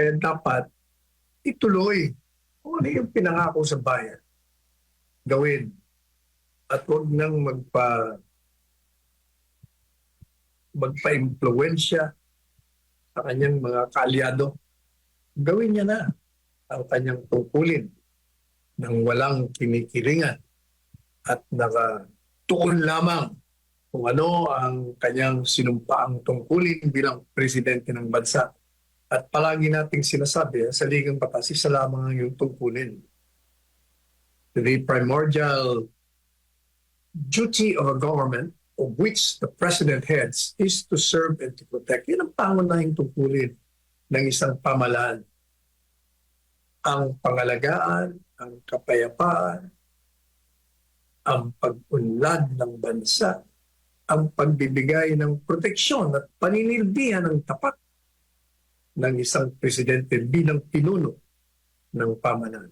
Kaya dapat ituloy kung ano yung pinangako sa bayan. Gawin. At huwag nang magpa magpa-impluensya sa kanyang mga kaalyado. Gawin niya na ang kanyang tungkulin nang walang kinikilingan at nakatuon lamang kung ano ang kanyang sinumpaang tungkulin bilang presidente ng bansa. At palagi nating sinasabi, sa ligang batas, isa lamang ang iyong tungkulin. The primordial duty of a government of which the president heads is to serve and to protect. Yan ang pangunahing tungkulin ng isang pamalaan. Ang pangalagaan, ang kapayapaan, ang pag-unlad ng bansa, ang pagbibigay ng proteksyon at paninilbihan ng tapat ng isang presidente bilang pinuno ng pamanan.